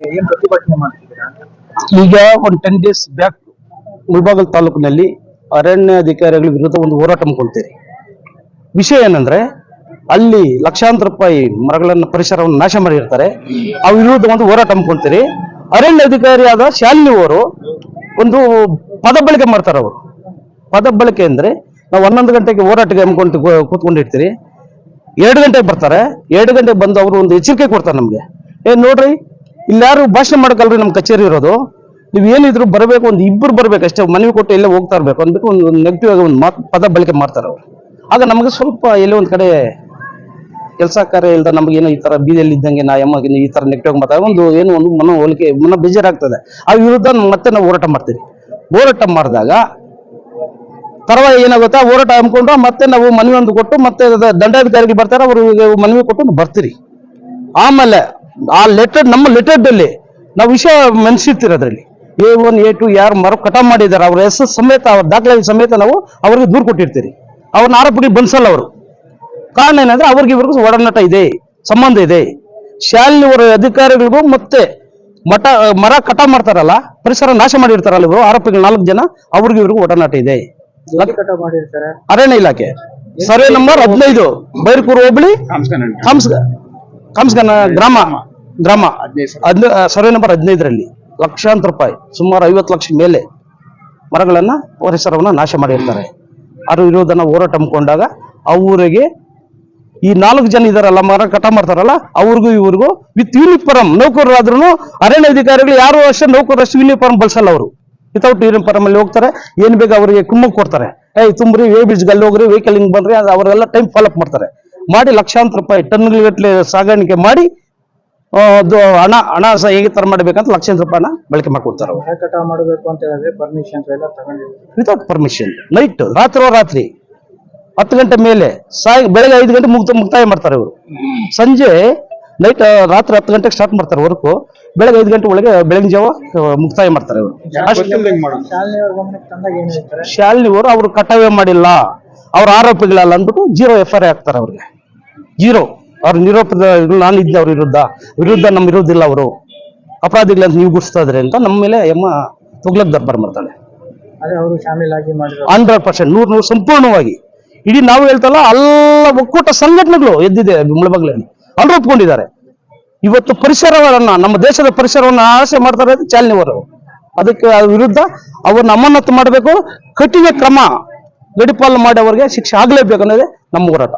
ಏನ್ ಈಗ ಒಂದು ಟೆನ್ ಡೇಸ್ ಬ್ಯಾಕ್ ಮುಳಬಾಗಲ್ ತಾಲೂಕಿನಲ್ಲಿ ಅರಣ್ಯ ಅಧಿಕಾರಿಗಳ ವಿರುದ್ಧ ಒಂದು ಹೋರಾಟ ಹಮ್ಮಿಕೊಳ್ತೀರಿ ವಿಷಯ ಏನಂದ್ರೆ, ಅಲ್ಲಿ ಲಕ್ಷಾಂತರ ರೂಪಾಯಿ ಮರಗಳನ್ನ, ಪರಿಸರವನ್ನು ನಾಶ ಮಾಡಿರ್ತಾರೆ. ಆ ವಿರುದ್ಧ ಒಂದು ಹೋರಾಟ ಹಮ್ಮಿಕೊಳ್ತೀರಿ ಅರಣ್ಯ ಅಧಿಕಾರಿಯಾದ ಶಾಲಿನಿ ಅವರು ಒಂದು ಪದ ಬಳಕೆ ಮಾಡ್ತಾರೆ ಅವರು. ಪದ ಬಳಕೆ ಅಂದ್ರೆ ನಾವು ಹನ್ನೊಂದು ಗಂಟೆಗೆ ಹೋರಾಟಕ್ಕೆ ಹಮ್ಮಿಕೊಂಡು ಕೂತ್ಕೊಂಡಿರ್ತೀರಿ. ಎರಡು ಗಂಟೆಗೆ ಬರ್ತಾರೆ. ಎರಡು ಗಂಟೆಗೆ ಬಂದು ಅವರು ಒಂದು ಎಚ್ಚರಿಕೆ ಕೊಡ್ತಾರೆ ನಮ್ಗೆ. ಏ, ನೋಡ್ರಿ ಇಲ್ಲಿ ಯಾರು ಭಾಷಣ ಮಾಡ್ಕಲ್ರಿ ನಮ್ಮ ಕಚೇರಿ ಇರೋದು. ನೀವು ಏನಿದ್ರು ಬರಬೇಕು, ಒಂದು ಇಬ್ಬರು ಬರ್ಬೇಕು ಅಷ್ಟೇ ಮನವಿ ಕೊಟ್ಟು ಎಲ್ಲೇ ಹೋಗ್ತಾ ಇರಬೇಕು ಅಂದ್ಬಿಟ್ಟು ಒಂದು ನೆಗೆಟಿವ್ ಆಗಿ ಒಂದು ಮಾತು, ಪದ ಬಳಕೆ ಮಾಡ್ತಾರೆ ಅವರು. ಆಗ ನಮಗೆ ಸ್ವಲ್ಪ ಎಲ್ಲೋ ಒಂದು ಕಡೆ ಕೆಲಸ ಕಾರ್ಯ ಇಲ್ದ ನಮಗೇನೋ ಈ ತರ ಬೀದಿಯಲ್ಲಿ ಇದ್ದಂಗೆ ನಾ ಯಮ್ಮ ಈ ತರ ನೆಗೆಟಿವ್ ಮಾತಾಡ ಒಂದು ಏನು ಒಂದು ಮನೋ ಹೋಲಿಕೆ, ಮನ ಬೇಜಾರಾಗ್ತದೆ. ಆ ವಿರುದ್ಧ ಮತ್ತೆ ನಾವು ಹೋರಾಟ ಮಾಡ್ತೀವಿ. ಹೋರಾಟ ಮಾಡಿದಾಗ ಪರವಾಗಿ ಏನಾಗುತ್ತಾ, ಹೋರಾಟ ಹಮ್ಮಿಕೊಂಡು ಮತ್ತೆ ನಾವು ಮನವಿ ಒಂದು ಕೊಟ್ಟು ಮತ್ತೆ ದಂಡಾಧಿಕಾರಿಗಳು ಬರ್ತಾರೆ, ಅವರು ಮನವಿ ಕೊಟ್ಟು ಬರ್ತೀರಿ. ಆಮೇಲೆ ಆ ಲೆಟರ್ ನಮ್ಮ ಲೆಟರ್ ಅಲ್ಲಿ ನಾವು ವಿಷಯ ಮೆನ್ಸಿರ್ತೀರ ಅದರಲ್ಲಿ ಎ ಒನ್ ಎ ಟು ಯಾರು ಮರ ಕಟಾವ್ ಮಾಡಿದ್ದಾರೆ ಅವ್ರ ಹೆಸರು ಸಮೇತ ಅವ್ರ ದಾಖಲೆ ಸಮೇತ ನಾವು ಅವ್ರಿಗೆ ದೂರು ಕೊಟ್ಟಿರ್ತೀರಿ. ಅವ್ರನ್ನ ಆರೋಪಿ ಬನ್ಸಲ್ಲ ಅವರು. ಕಾರಣ ಏನಂದ್ರೆ ಅವ್ರಿಗೆ ಇವ್ರಿಗೂ ಒಡನಾಟ ಇದೆ ಸಂಬಂಧ ಇದೆ. ಶಾಲೆ ಅವರ ಅಧಿಕಾರಿಗಳಿಗೂ ಮತ್ತೆ ಮಠ ಮರ ಕಟ ಮಾಡ್ತಾರಲ್ಲ ಪರಿಸರ ನಾಶ ಮಾಡಿರ್ತಾರಲ್ಲ ಇವರು ಆರೋಪಿಗಳು ನಾಲ್ಕು ಜನ ಅವ್ರಿಗೆ ಇವ್ರಿಗೂ ಒಡನಾಟ ಇದೆ. ಎಲ್ಲಿ ಕಟ ಮಾಡಿರ್ತಾರೆ? ಅರಣ್ಯ ಇಲಾಖೆ. ಸರ್ವೆ ನಂಬರ್ ಹದಿನೈದು ಬೈರ್ಕೂರು ಹೋಬಳಿ ಕಂಸ್ ಕಂಸ್ಗನ ಗ್ರಾಮ. ಗ್ರಾಮ. ಹದ್ನ ಸರ್ವೆ ನಂಬರ್ ಹದಿನೈದರಲ್ಲಿ ಲಕ್ಷಾಂತರ ರೂಪಾಯಿ ಸುಮಾರು ಐವತ್ತು ಲಕ್ಷ ಮೇಲೆ ಮರಗಳನ್ನು ಪರಿಸರವನ್ನು ನಾಶ ಮಾಡಿರ್ತಾರೆ. ಅದು ಇರೋದನ್ನು ಹೋರಾಟ ಹಮ್ಮಿಕೊಂಡಾಗ ಊರಿಗೆ ಈ ನಾಲ್ಕು ಜನ ಇದಾರಲ್ಲ ಮರ ಕಟ ಮಾಡ್ತಾರಲ್ಲ ಅವ್ರಿಗೂ ಇವ್ರಿಗೂ ವಿತ್ ಯೂನಿಫಾರ್ಮ್ ನೌಕರರಾದ್ರೂ ಅರಣ್ಯ ಅಧಿಕಾರಿಗಳು ಯಾರು ಅಷ್ಟೇ ನೌಕರರಷ್ಟು ಯೂನಿಫಾರ್ಮ್ ಬಳಸಲ್ಲ ಅವರು. ವಿತೌಟ್ ಯೂನಿಫಾರ್ಮ್ ಅಲ್ಲಿ ಹೋಗ್ತಾರೆ ಏನ್ ಬೇಕು ಅವರಿಗೆ ಕುಮ್ಮಕ್ ಕೊಡ್ತಾರೆ. ಏಯ್ ತುಂಬ್ರಿ ವೇ ಬ್ರಿಡ್ಜ್ ಅಲ್ಲಿ ಹೋಗ್ರಿ ವೆಹಿಕಲ್ ಹಿಂಗ್ ಬನ್ರಿ ಅವರೆಲ್ಲ ಟೈಮ್ ಫಾಲೋಅಪ್ ಮಾಡ್ತಾರೆ. ಮಾಡಿ ಲಕ್ಷಾಂತರ ರೂಪಾಯಿ ಟನ್ಗಟ್ಟಲೆ ಸಾಗಾಣಿಕೆ ಮಾಡಿ ಆ, ಹಣ ಹಣ ಸಹ ಹೇಗೆ ತರ ಮಾಡ್ಬೇಕಂತ ಲಕ್ಷ ರೂಪಾಯಿನ ಬಳಕೆ ಮಾಡ್ಕೊಡ್ತಾರೆ ಅವರು. ಮರ ಮಾಡಬೇಕು ಅಂತ ಹೇಳಿದ್ರೆ ಪರ್ಮಿಷನ್ಸ್ ಎಲ್ಲ ತಗೊಂಡಿರ್ತಾರೆ ವಿತೌಟ್ ಪರ್ಮಿಷನ್ ನೈಟ್ ರಾತ್ರಿ ರಾತ್ರಿ ಹತ್ತು ಗಂಟೆ ಮೇಲೆ ಸಾಯ ಬೆಳಗ್ಗೆ ಐದು ಗಂಟೆ ಮುಕ್ತ ಮುಕ್ತಾಯ ಮಾಡ್ತಾರೆ ಇವರು. ಸಂಜೆ ನೈಟ್ ರಾತ್ರಿ ಹತ್ತು ಗಂಟೆಗೆ ಸ್ಟಾರ್ಟ್ ಮಾಡ್ತಾರೆ ವರ್ಕು ಬೆಳಗ್ಗೆ ಐದು ಗಂಟೆ ಒಳಗೆ ಬೆಳಗಿನ ಜಾವ ಮುಕ್ತಾಯ ಮಾಡ್ತಾರೆ ಇವರು. ಶಾಲಿನಿ ಗಮನಕ್ಕೆ ತಂದಾಗ ಏನ್ ಹೇಳ್ತಾರೆ? ಶಾಲಿನಿ ಅವರು ಕಟಾವೇ ಮಾಡಿಲ್ಲ. ಅವ್ರ ಆರೋಪಿಗಳಲ್ಲ ಅಂದ್ಬಿಟ್ಟು ಜೀರೋ ಎಫ್ ಐ ಹಾಕ್ತಾರೆ ಅವ್ರಿಗೆ. ಜೀರೋ ಅವ್ರ ನಿರೋಪದ ನಾನು ಇದ್ದೆ ಅವ್ರ ವಿರುದ್ಧ. ವಿರುದ್ಧ ನಮ್ಮ ಇರೋದಿಲ್ಲ ಅವರು. ಅಂತ ನೀವು ಗುಡಿಸ್ತಾ ಇದ್ರೆ ಅಂತ ನಮ್ಮ ಮೇಲೆ ಎಮ್ಮ ತುಗ್ಲಕ್ ದರ್ಬಾರ್ ಮಾಡ್ತಾಳೆ ಹಂಡ್ರೆಡ್ ಪರ್ಸೆಂಟ್ ನೂರು ನೂರು ಸಂಪೂರ್ಣವಾಗಿ. ಇಡೀ ನಾವು ಹೇಳ್ತಲ್ಲ ಎಲ್ಲ ಒಕ್ಕೂಟ ಸಂಘಟನೆಗಳು ಎದ್ದಿದೆ ಮುಳಬಾಗ್ಲಲ್ಲಿ. ಎಲ್ಲರೂ ಒಪ್ಕೊಂಡಿದ್ದಾರೆ. ಇವತ್ತು ಪರಿಸರವನ್ನ ನಮ್ಮ ದೇಶದ ಪರಿಸರವನ್ನು ಆಸೆ ಮಾಡ್ತಾರೆ ಅಂತ ಚಾಲನೆಯವರು ಅದಕ್ಕೆ ವಿರುದ್ಧ ಅವ್ರನ್ನ ಅಮಾನತು ಮಾಡಬೇಕು. ಕಠಿಣ ಕ್ರಮ ಗಡಿಪಾಲನೆ ಮಾಡಿ ಅವರಿಗೆ ಶಿಕ್ಷೆ ಆಗಲೇಬೇಕು ಅನ್ನೋದೇ ನಮ್ಮ ಹೋರಾಟ.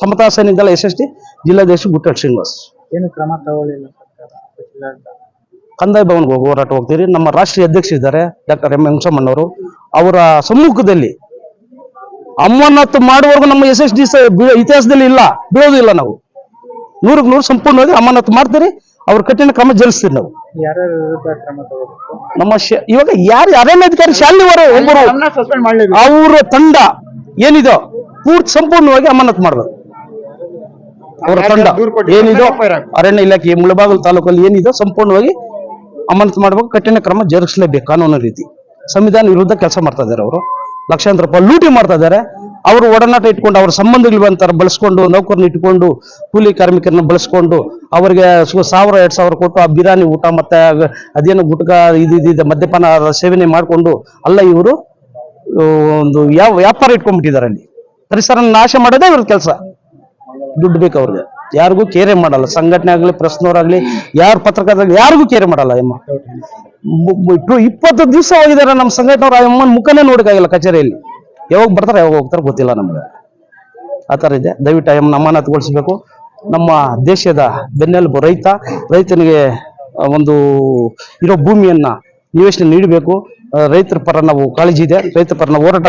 Samata Sainikadala S S T ಜಿಲ್ಲಾಧ್ಯಕ್ಷ ಗುಟ್ಟಲ್ ಶ್ರೀನಿವಾಸ್. ಏನು ಕ್ರಮ ತಗೊಳ್ಳಿಲ್ಲ. ಕಂದಾಯ ಭವನ್ಗೆ ಹೋಗಿ ಹೋರಾಟ ಹೋಗ್ತೀರಿ. ನಮ್ಮ ರಾಷ್ಟ್ರೀಯ ಅಧ್ಯಕ್ಷ ಇದ್ದಾರೆ ಡಾಕ್ಟರ್ ಎಂ ವೆಂಕಟಮ್ಮಣ್ಣವರು ಅವರ ಸಮ್ಮುಖದಲ್ಲಿ ಅಮಾನತು ಮಾಡುವವರೆಗೂ ನಮ್ಮ ಎಸ್ ಎಸ್ ಡಿ ಇತಿಹಾಸದಲ್ಲಿ ಇಲ್ಲ ಬೀಳೋದಿಲ್ಲ ನಾವು. ನೂರಕ್ಕೆ ನೂರು ಸಂಪೂರ್ಣವಾಗಿ ಅಮಾನತು ಮಾಡ್ತೀರಿ. ಅವ್ರ ಕಠಿಣ ಕ್ರಮ ಜರುಗಿಸ್ತೀರಿ ನಾವು. ನಮ್ಮ ಇವಾಗ ಯಾರು ಅರಣ್ಯಾಧಿಕಾರಿ ಶಾಲಿನಿವರು ಒಬ್ಬರು ಅವರ ತಂಡ ಏನಿದೋ ಪೂರ್ತಿ ಸಂಪೂರ್ಣವಾಗಿ ಅಮಾನತ್ ಮಾಡಬೇಕು. ಅವರ ತಂಡ ಏನಿದೋ ಅರಣ್ಯ ಇಲಾಖೆ ಮುಳಬಾಗಲು ತಾಲೂಕಲ್ಲಿ ಏನಿದೋ ಸಂಪೂರ್ಣವಾಗಿ ಅಮಾನತು ಮಾಡಬೇಕು ಕಠಿಣ ಕ್ರಮ ಜರುಗಿಸಲೇಬೇಕು ಕಾನೂನು ರೀತಿ. ಸಂವಿಧಾನ ವಿರುದ್ಧ ಕೆಲಸ ಮಾಡ್ತಾ ಇದ್ದಾರೆ ಅವರು. ಲಕ್ಷಾಂತರ ರೂಪಾಯಿ ಲೂಟಿ ಮಾಡ್ತಾ ಇದ್ದಾರೆ. ಅವರು ಒಡನಾಟ ಇಟ್ಕೊಂಡು ಅವ್ರ ಸಂಬಂಧಗಳು ಬಂತಾರೆ ಬಳಸ್ಕೊಂಡು ನೌಕರನ್ನ ಇಟ್ಕೊಂಡು ಕೂಲಿ ಕಾರ್ಮಿಕರನ್ನ ಬಳಸ್ಕೊಂಡು ಅವರಿಗೆ ಸಾವಿರ ಎರಡ್ ಸಾವಿರ ಕೊಟ್ಟು ಆ ಬಿರಿಯಾನಿ ಊಟ ಮತ್ತೆ ಅದೇನು ಗುಟ್ಕ ಇದು ಮದ್ಯಪಾನ ಸೇವನೆ ಮಾಡಿಕೊಂಡು ಅಲ್ಲ ಇವರು ಒಂದು ಯಾವ ವ್ಯಾಪಾರ ಇಟ್ಕೊಂಡ್ಬಿಟ್ಟಿದ್ದಾರೆ ಅಲ್ಲಿ. ಪರಿಸರ ನಾಶ ಮಾಡೋದೇ ಇವ್ರ ಕೆಲಸ. ದುಡ್ಡು ಬೇಕು ಅವ್ರಿಗೆ. ಯಾರಿಗೂ ಕೇರೆ ಮಾಡಲ್ಲ. ಸಂಘಟನೆ ಆಗ್ಲಿ ಪ್ರೆಸ್ನವರಾಗ್ಲಿ ಯಾರು ಪತ್ರಕರ್ತರಾಗ್ಲಿ ಯಾರಿಗೂ ಕೇರೆ ಮಾಡಲ್ಲ ಅಮ್ಮ ಇಪ್ಪತ್ತು ದಿವಸ ಹೋಗಿದ್ದಾರೆ ನಮ್ಮ ಸಂಘಟನೆಯವ್ರು ಆ ಮುಖನೇ ನೋಡಕ್ಕಾಗಿಲ್ಲ ಕಚೇರಿಯಲ್ಲಿ. ಯಾವಾಗ ಬರ್ತಾರೆ, ಯಾವಾಗ ಹೋಗ್ತಾರೆ ಗೊತ್ತಿಲ್ಲ ನಮ್ಗೆ. ಆ ಥರ ಇದೆ. ದಯವಿಟ್ಟು ಅಯ್ಯಮ್ಮನ ಅಮಾನತುಗೊಳಿಸಬೇಕು ನಮ್ಮ ದೇಶದ ಬೆನ್ನೆಲುಬು ರೈತ, ರೈತನಿಗೆ ಒಂದು ಇರೋ ಭೂಮಿಯನ್ನ ನಿವೇಶನ ನೀಡಬೇಕು. ರೈತರ ಪರ ನಾವು ಕಾಳಜಿ ಇದೆ. ರೈತರ ಪರ ನಾವು ಹೋರಾಟ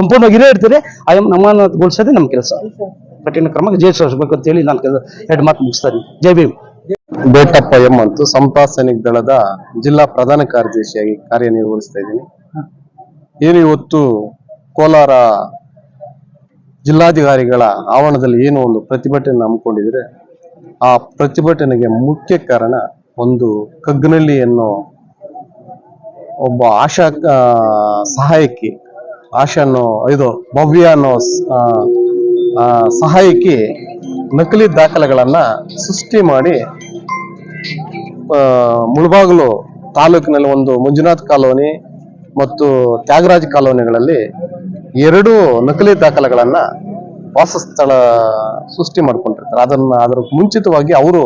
ಸಂಪೂರ್ಣವಾಗಿ ಇರೇ ಇರ್ತೀರಿ. ಅಯ್ಯಮ್ಮನ ಅಮಾನತುಗೊಳಿಸೋದೇ ನಮ್ಮ ಕೆಲಸ. ಕಠಿಣ ಕ್ರಮಕ್ಕೆ ಜಯಿಸಬೇಕು ಅಂತ ಹೇಳಿ ನಾನು ಎರಡು ಮಾತು ಮುಗಿಸ್ತಾನೆ ಜೈ ಭೀಮ್. ಬೇಟಪ್ಪ ಎಂ ಅಂತು ಸಮತಾ ಸೈನಿಕ ದಳದ ಜಿಲ್ಲಾ ಪ್ರಧಾನ ಕಾರ್ಯದರ್ಶಿಯಾಗಿ ಕಾರ್ಯನಿರ್ವಹಿಸ್ತಾ ಇದ್ದೀನಿ. ಏನು ಇವತ್ತು ಕೋಲಾರ ಜಿಲ್ಲಾಧಿಕಾರಿಗಳ ಆವರಣದಲ್ಲಿ ಏನು ಒಂದು ಪ್ರತಿಭಟನೆ ಹಮ್ಮಿಕೊಂಡಿದ್ರೆ ಆ ಪ್ರತಿಭಟನೆಗೆ ಮುಖ್ಯ ಕಾರಣ ಒಂದು ಕಗ್ನಳ್ಳಿ ಅನ್ನೋ ಒಬ್ಬ ಆಶಾ ಸಹಾಯಕಿ, ಆಶಾ ಅನ್ನೋ, ಇದು ಭವ್ಯ ಅನ್ನೋ ಸಹಾಯಕಿ ನಕಲಿ ದಾಖಲೆಗಳನ್ನ ಸೃಷ್ಟಿ ಮಾಡಿ ಮುಳಬಾಗಲು ತಾಲೂಕಿನಲ್ಲಿ ಒಂದು ಮಂಜುನಾಥ್ ಕಾಲೋನಿ ಮತ್ತು ತ್ಯಾಗರಾಜ್ ಕಾಲೋನಿಗಳಲ್ಲಿ ಎರಡು ನಕಲಿ ದಾಖಲೆಗಳನ್ನ ವಾಸಸ್ಥಳ ಸೃಷ್ಟಿ ಮಾಡಿಕೊಂಡಿರ್ತಾರೆ. ಅದನ್ನ ಅದರ ಮುಂಚಿತವಾಗಿ ಅವರು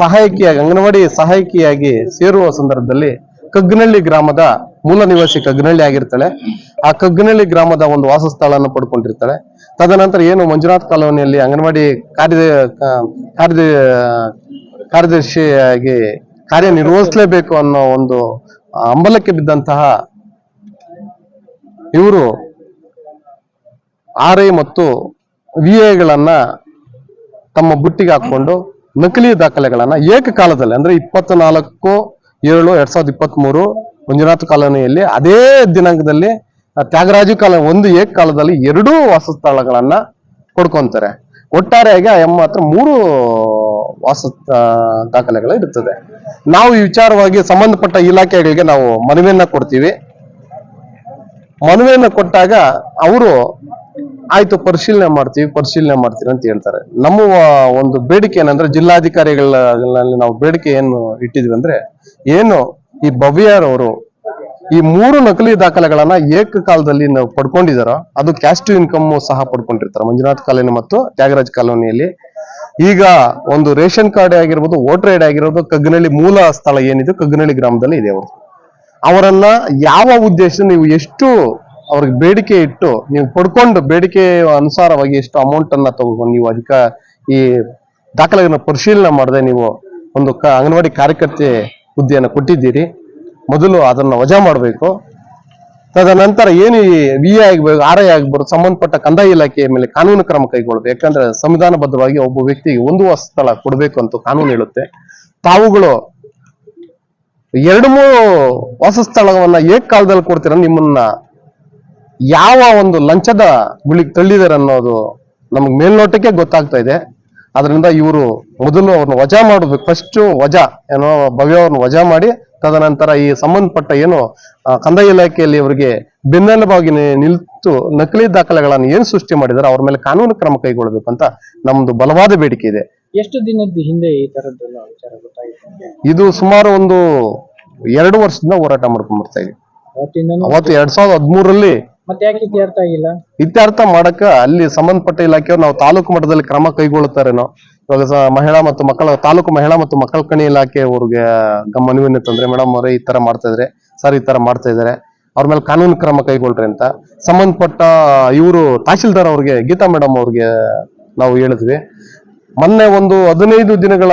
ಸಹಾಯಕಿಯಾಗಿ, ಅಂಗನವಾಡಿ ಸಹಾಯಕಿಯಾಗಿ ಸೇರುವ ಸಂದರ್ಭದಲ್ಲಿ ಕಗ್ನಳ್ಳಿ ಗ್ರಾಮದ ಮೂಲ ನಿವಾಸಿ ಕಗ್ನಳ್ಳಿ ಆಗಿರ್ತಾಳೆ. ಆ ಕಗ್ನಳ್ಳಿ ಗ್ರಾಮದ ಒಂದು ವಾಸಸ್ಥಳವನ್ನು ಪಡ್ಕೊಂಡಿರ್ತಾಳೆ. ತದನಂತರ ಏನು ಮಂಜುನಾಥ್ ಕಾಲೋನಿಯಲ್ಲಿ ಅಂಗನವಾಡಿ ಕಾರ್ಯ ಕಾರ್ಯ ಕಾರ್ಯದರ್ಶಿಯಾಗಿ ಕಾರ್ಯನಿರ್ವಹಿಸಲೇಬೇಕು ಅನ್ನೋ ಒಂದು ಅಂಬಲಕ್ಕೆ ಬಿದ್ದಂತಹ ಇವರು ಆರ್ ಐ ಮತ್ತು ವಿ ಐಗಳನ್ನ ತಮ್ಮ ಬುಟ್ಟಿಗೆ ಹಾಕೊಂಡು ನಕಲಿ ದಾಖಲೆಗಳನ್ನ ಏಕಕಾಲದಲ್ಲಿ, ಅಂದ್ರೆ ಇಪ್ಪತ್ನಾಲ್ಕು, ಏಳು, ಎರಡ್ ಸಾವಿರದ ಇಪ್ಪತ್ತ್ ಮೂರು ಮಂಜುನಾಥ್ ಕಾಲೋನಿಯಲ್ಲಿ ಅದೇ ದಿನಾಂಕದಲ್ಲಿ ತ್ಯಾಗರಾಜು ಕಾಲ ಒಂದು ಏಕಕಾಲದಲ್ಲಿ ಎರಡೂ ವಾಸಸ್ಥಳಗಳನ್ನ ಕೊಡ್ಕೊಂತಾರೆ ಒಟ್ಟಾರೆಯಾಗಿ ಆ ಎಮ್ಮ ಹತ್ರ ಮೂರು ವಾಸ ದಾಖಲೆಗಳು ಇರುತ್ತದೆ ನಾವು ಈ ವಿಚಾರವಾಗಿ ಸಂಬಂಧಪಟ್ಟ ಇಲಾಖೆಗಳಿಗೆ ನಾವು ಮನವಿಯನ್ನ ಕೊಡ್ತೀವಿ. ಮನವಿಯನ್ನ ಕೊಟ್ಟಾಗ ಅವರು, ಆಯ್ತು, ಪರಿಶೀಲನೆ ಮಾಡ್ತೀವಿ ಪರಿಶೀಲನೆ ಮಾಡ್ತೀವಿ ಅಂತ ಹೇಳ್ತಾರೆ. ನಮ್ಮ ಒಂದು ಬೇಡಿಕೆ ಏನಂದ್ರೆ ಜಿಲ್ಲಾಧಿಕಾರಿಗಳಲ್ಲಿ ನಾವು ಬೇಡಿಕೆ ಏನು ಇಟ್ಟಿದ್ವಿ ಅಂದ್ರೆ, ಏನು ಈ ಬವಿಯಾರವರು ಈ ಮೂರು ನಕಲಿ ದಾಖಲೆಗಳನ್ನ ಏಕಕಾಲದಲ್ಲಿ ನಾವು ಪಡ್ಕೊಂಡಿದಾರೋ, ಅದು ಕ್ಯಾಸ್ಟ್ ಇನ್ಕಮ್ ಸಹ ಪಡ್ಕೊಂಡಿರ್ತಾರೆ. ಮಂಜುನಾಥ್ ಕಾಲೋನಿ ಮತ್ತು ತ್ಯಾಗರಾಜ್ ಕಾಲೋನಿಯಲ್ಲಿ. ಈಗ ಒಂದು ರೇಷನ್ ಕಾರ್ಡ್ ಆಗಿರ್ಬೋದು, ವೋಟರ್ ಐಡಿ ಆಗಿರೋದು ಕಗ್ನಳ್ಳಿ ಮೂಲ ಸ್ಥಳ ಏನಿದೆ, ಕಗ್ನಳ್ಳಿ ಗ್ರಾಮದಲ್ಲಿ ಇದೆ ಅವರು ಅವರನ್ನ ಯಾವ ಉದ್ದೇಶ ನೀವು ಎಷ್ಟು ಅವ್ರಿಗೆ ಬೇಡಿಕೆ ಇಟ್ಟು, ನೀವು ಪಡ್ಕೊಂಡು ಬೇಡಿಕೆ ಅನುಸಾರವಾಗಿ ಎಷ್ಟು ಅಮೌಂಟ್ ಅನ್ನ ತಗೊಂಡು ನೀವು ಅಧಿಕ ಈ ದಾಖಲೆಗಳನ್ನ ಪರಿಶೀಲನೆ ಮಾಡದೆ ನೀವು ಒಂದು ಅಂಗನವಾಡಿ ಕಾರ್ಯಕರ್ತೆ ಹುದ್ದೆಯನ್ನು ಕೊಟ್ಟಿದ್ದೀರಿ. ಮೊದಲು ಅದನ್ನ ವಜಾ ಮಾಡಬೇಕು. ತದನಂತರ ಏನು ವಿ ಆಗಬೇಕು ಆರ್ ಐ ಆಗ್ಬೋದು ಸಂಬಂಧಪಟ್ಟ ಕಂದಾಯ ಇಲಾಖೆಯ ಮೇಲೆ ಕಾನೂನು ಕ್ರಮ ಕೈಗೊಳ್ಳಬೇಕು ಯಾಕಂದ್ರೆ ಸಂವಿಧಾನಬದ್ಧವಾಗಿ ಒಬ್ಬ ವ್ಯಕ್ತಿಗೆ ಒಂದು ಸ್ಥಳ ಕೊಡಬೇಕು ಅಂತ ಕಾನೂನು ಹೇಳುತ್ತೆ. ತಾವುಗಳು ಎರಡು ಮೂರು ವಾಸಸ್ಥಳವನ್ನ ಏಕಕಾಲದಲ್ಲಿ ಕೊಡ್ತೀರ ನಿಮ್ಮನ್ನ ಯಾವ ಒಂದು ಲಂಚದ ಗುಳಿಗೆ ತಳ್ಳಿದಾರೆ ಅನ್ನೋದು ನಮಗೆ ಮೇಲ್ನೋಟಕ್ಕೆ ಗೊತ್ತಾಗ್ತಾ ಇದೆ. ಅದರಿಂದ ಇವರು ಮೊದಲು ಅವ್ರನ್ನ ವಜಾ ಮಾಡಬೇಕು ಫಸ್ಟ್ ವಜಾ ಏನೋ ಭವ್ಯ ಅವ್ರನ್ನ ವಜಾ ಮಾಡಿ ತದನಂತರ ಈ ಸಂಬಂಧಪಟ್ಟ ಏನು ಕಂದಾಯ ಇಲಾಖೆಯಲ್ಲಿ ಇವರಿಗೆ ಬೆನ್ನೆಲುಬಾಗಿ ನಿಲ್ತು ನಕಲಿ ದಾಖಲೆಗಳನ್ನು ಏನ್ ಸೃಷ್ಟಿ ಮಾಡಿದಾರೆ ಅವ್ರ ಮೇಲೆ ಕಾನೂನು ಕ್ರಮ ಕೈಗೊಳ್ಳಬೇಕು ಅಂತ ನಮ್ದು ಬಲವಾದ ಬೇಡಿಕೆ ಇದೆ. ಎಷ್ಟು ದಿನದ ಹಿಂದೆ ಈ ತರದ್ದೆಲ್ಲ ವಿಚಾರ ಇದು ಸುಮಾರು ಒಂದು ಎರಡು ವರ್ಷದಿಂದ ಹೋರಾಟ ಮಾಡ್ಕೊಂಡ್ ಬರ್ತಾ ಇದೀವಿ ಅವತ್ತು ಎರಡ್ ಸಾವಿರದ ಹದಿಮೂರರಲ್ಲಿ ಇತ್ಯರ್ಥ ಮಾಡಕ ಅಲ್ಲಿ ಸಂಬಂಧಪಟ್ಟ ಇಲಾಖೆಯವರು ನಾವು ತಾಲೂಕು ಮಟ್ಟದಲ್ಲಿ ಕ್ರಮ ಕೈಗೊಳ್ಳುತ್ತಾರೇನೋ. ಇವಾಗ ಮಹಿಳಾ ಮತ್ತು ಮಕ್ಕಳ ತಾಲೂಕು ಮಹಿಳಾ ಮತ್ತು ಮಕ್ಕಳ ಕಣಿ ಇಲಾಖೆ ಅವ್ರಿಗೆ ಗ- ಮನವಿಯನ್ನು ತಂದ್ರೆ ಮೇಡಮ್ ಅವರೇ ಈ ತರ ಮಾಡ್ತಾ ಇದ್ರೆ, ಸರ್ ಈ ತರ ಮಾಡ್ತಾ ಇದಾರೆ ಅವ್ರ ಮೇಲೆ ಕಾನೂನು ಕ್ರಮ ಕೈಗೊಳ್ರಿ ಅಂತ ಸಂಬಂಧಪಟ್ಟ ಇವರು ತಹಶೀಲ್ದಾರ್ ಅವ್ರಿಗೆ, ಗೀತಾ ಮೇಡಮ್ ಅವ್ರಿಗೆ ನಾವು ಹೇಳಿದ್ವಿ. ಮೊನ್ನೆ ಒಂದು ಹದಿನೈದು ದಿನಗಳ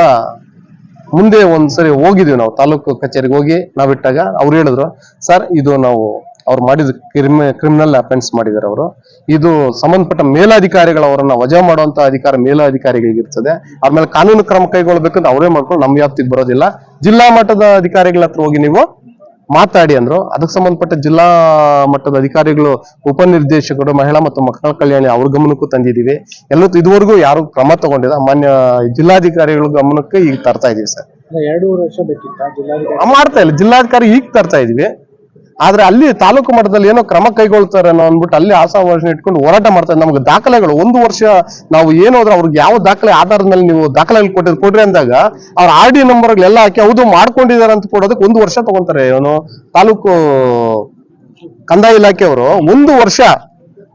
ಮುಂದೆ ಒಂದ್ಸರಿ ಹೋಗಿದ್ವಿ ನಾವು, ತಾಲೂಕು ಕಚೇರಿಗೆ ಹೋಗಿ ನಾವಿಟ್ಟಾಗ ಅವ್ರು ಹೇಳಿದ್ರು, ಸರ್ ಇದು ನಾವು ಅವ್ರು ಮಾಡಿದ ಕ್ರಿಮಿ ಕ್ರಿಮಿನಲ್ ಅಫೆನ್ಸ್ ಮಾಡಿದ್ದಾರೆ ಅವರು. ಇದು ಸಂಬಂಧಪಟ್ಟ ಮೇಲಾಧಿಕಾರಿಗಳು ಅವರನ್ನ ವಜಾ ಮಾಡುವಂತ ಅಧಿಕಾರ ಮೇಲಾಧಿಕಾರಿಗಳಿಗಿರ್ತದೆ. ಆಮೇಲೆ ಅವ್ರ ಮೇಲೆ ಕಾನೂನು ಕ್ರಮ ಕೈಗೊಳ್ಬೇಕಂತ ಅವರೇ ಮಾಡ್ಕೊಂಡು ನಮ್ ವ್ಯಾಪ್ತಿಗೆ ಬರೋದಿಲ್ಲ. ಜಿಲ್ಲಾ ಮಟ್ಟದ ಅಧಿಕಾರಿಗಳ ಹತ್ರ ಹೋಗಿ ನೀವು ಮಾತಾಡಿ ಅಂದ್ರು. ಅದಕ್ಕೆ ಸಂಬಂಧಪಟ್ಟ ಜಿಲ್ಲಾ ಮಟ್ಟದ ಅಧಿಕಾರಿಗಳು ಉಪನಿರ್ದೇಶಕರು ಮಹಿಳಾ ಮತ್ತು ಮಕ್ಕಳ ಕಲ್ಯಾಣ ಅವ್ರ ಗಮನಕ್ಕೂ ತಂದಿದೀವಿ ಎಲ್ಲ ಇದುವರೆಗೂ ಯಾರು ಕ್ರಮ ತಗೊಂಡಿಲ್ಲ. ಮಾನ್ಯ ಜಿಲ್ಲಾಧಿಕಾರಿಗಳ ಗಮನಕ್ಕೆ ಈಗ ತರ್ತಾ ಇದೀವಿ ಸರ್. ಎರಡು ಎರಡೂವರೆ ವರ್ಷ ಬೇಕಿತ್ತ? ಜಿಲ್ಲಾಧಿಕಾರಿ ಮಾಡ್ತಾ ಇಲ್ಲ. ಜಿಲ್ಲಾಧಿಕಾರಿ ಈಗ ತರ್ತಾ ಇದೀವಿ. ಆದ್ರೆ ಅಲ್ಲಿ ತಾಲೂಕು ಮಟ್ಟದಲ್ಲಿ ಏನೋ ಕ್ರಮ ಕೈಗೊಳ್ತಾರೆ ಅಂದ್ಬಿಟ್ಟು ಅಲ್ಲಿ ಆಶಾವಾಸನೆ ಇಟ್ಕೊಂಡು ಹೋರಾಟ ಮಾಡ್ತಾರೆ. ನಮ್ಗೆ ದಾಖಲೆಗಳು, ಒಂದು ವರ್ಷ ನಾವು ಏನು ಹೋದ್ರೆ ಅವ್ರಿಗೆ ಯಾವ ದಾಖಲೆ ಆಧಾರದ ಮೇಲೆ ನೀವು ದಾಖಲೆಗಳು ಕೊಟ್ಟಿದ್ ಕೊಡ್ರಿ ಅಂದಾಗ ಅವ್ರ ಆರ್ ಡಿ ನಂಬರ್ ಎಲ್ಲ ಹಾಕಿ ಹೌದು ಮಾಡ್ಕೊಂಡಿದ್ದಾರೆ ಅಂತ ಕೊಡೋದಕ್ಕೆ ಒಂದು ವರ್ಷ ತಗೊಂತಾರೆ ಏನು ತಾಲೂಕು ಕಂದಾಯ ಇಲಾಖೆಯವರು. ಒಂದು ವರ್ಷ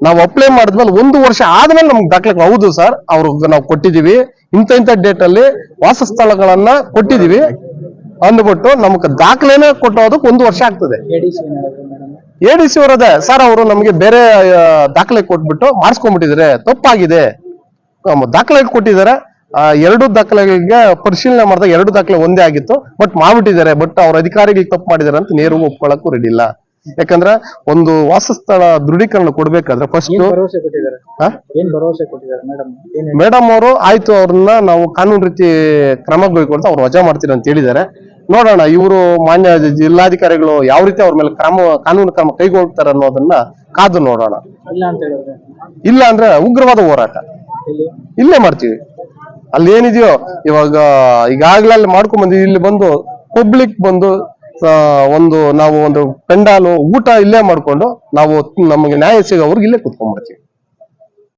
ನಾವು ಅಪ್ಲೈ ಮಾಡಿದ್ಮೇಲೆ ಒಂದು ವರ್ಷ ಆದ್ಮೇಲೆ ನಮ್ಗೆ ದಾಖಲೆ ಹೌದು ಸರ್, ಅವ್ರಿಗೆ ನಾವು ಕೊಟ್ಟಿದೀವಿ ಇಂಥ ಇಂಥ ಡೇಟ್ ಅಲ್ಲಿ ವಾಸಸ್ಥಳಗಳನ್ನ ಕೊಟ್ಟಿದೀವಿ ಅಂದ್ಬಿಟ್ಟು ನಮ್ಗೆ ದಾಖಲೆನೇ ಕೊಟ್ಟೋದಕ್ಕೆ ಒಂದು ವರ್ಷ ಆಗ್ತದೆ. ಎ ಡಿ ಸಿ ಅವರದ. ಸರ್, ಅವರು ನಮಗೆ ಬೇರೆ ದಾಖಲೆ ಕೊಟ್ಬಿಟ್ಟು ಮಾಡಿಸ್ಕೊಂಡ್ಬಿಟ್ಟಿದ್ರೆ ತಪ್ಪಾಗಿದೆ. ದಾಖಲೆ ಕೊಟ್ಟಿದ್ದಾರೆ. ಎರಡು ದಾಖಲೆಗಳಿಗೆ ಪರಿಶೀಲನೆ ಮಾಡಿದಾಗ ಎರಡು ದಾಖಲೆ ಒಂದೇ ಆಗಿತ್ತು. ಬಟ್ ಮಾಡ್ಬಿಟ್ಟಿದ್ದಾರೆ. ಬಟ್ ಅವ್ರ ಅಧಿಕಾರಿಗಳಿಗೆ ತಪ್ಪು ಮಾಡಿದ್ದಾರೆ ಅಂತ ನೇರವಾಗಿ ಒಪ್ಕೊಳ್ಳಕ್ಕೂ ರೆಡಿ ಇಲ್ಲ. ಯಾಕಂದ್ರೆ ಒಂದು ವಾಸಸ್ಥಳ ದೃಢೀಕರಣ ಕೊಡ್ಬೇಕಾದ್ರೆ ಫಸ್ಟ್ ಭರವಸೆ ಕೊಟ್ಟಿದ್ದಾರೆ? ಏನ್ ಭರವಸೆ ಕೊಟ್ಟಿದ್ದಾರೆ ಮೇಡಮ್? ಅವರು ಆಯ್ತು ಅವ್ರನ್ನ ನಾವು ಕಾನೂನು ರೀತಿ ಕ್ರಮ ಕೈಗೊಳ್ತಾ ಅವ್ರು ವಜಾ ಮಾಡ್ತೀರಿ ಅಂತ ಹೇಳಿದ್ದಾರೆ. ನೋಡೋಣ ಇವರು ಮಾನ್ಯ ಜಿಲ್ಲಾಧಿಕಾರಿಗಳು ಯಾವ ರೀತಿ ಅವ್ರ ಮೇಲೆ ಕ್ರಮ ಕಾನೂನು ಕ್ರಮ ಕೈಗೊಳ್ತಾರೆ ಅನ್ನೋದನ್ನ ಕಾದು ನೋಡೋಣ. ಇಲ್ಲ ಅಂತ ಹೇಳಿದ್ರೆ? ಇಲ್ಲ ಅಂದ್ರೆ ಉಗ್ರವಾದ ಹೋರಾಟ. ಇಲ್ಲಿ ಇಲ್ಲೇ ಮಾಡ್ತೀವಿ. ಅಲ್ಲಿ ಏನಿದೆಯೋ ಇವಾಗ ಈಗಾಗಲೇ ಅಲ್ಲಿ ಮಾಡ್ಕೊಂಡ್ ಬಂದಿವಿ ಇಲ್ಲಿ ಬಂದು ಪಬ್ಲಿಕ್ ಬಂದು ಒಂದು ನಾವು ಒಂದು ಪೆಂಡಾಲು ಊಟ ಇಲ್ಲೇ ಮಾಡ್ಕೊಂಡು ನಾವು ನಮಗೆ ನ್ಯಾಯ ಸಿಗೋವ್ರಿಗೆ ಇಲ್ಲೇ ಕುತ್ಕೊಂಡ್ಬಿಡ್ತೀವಿ.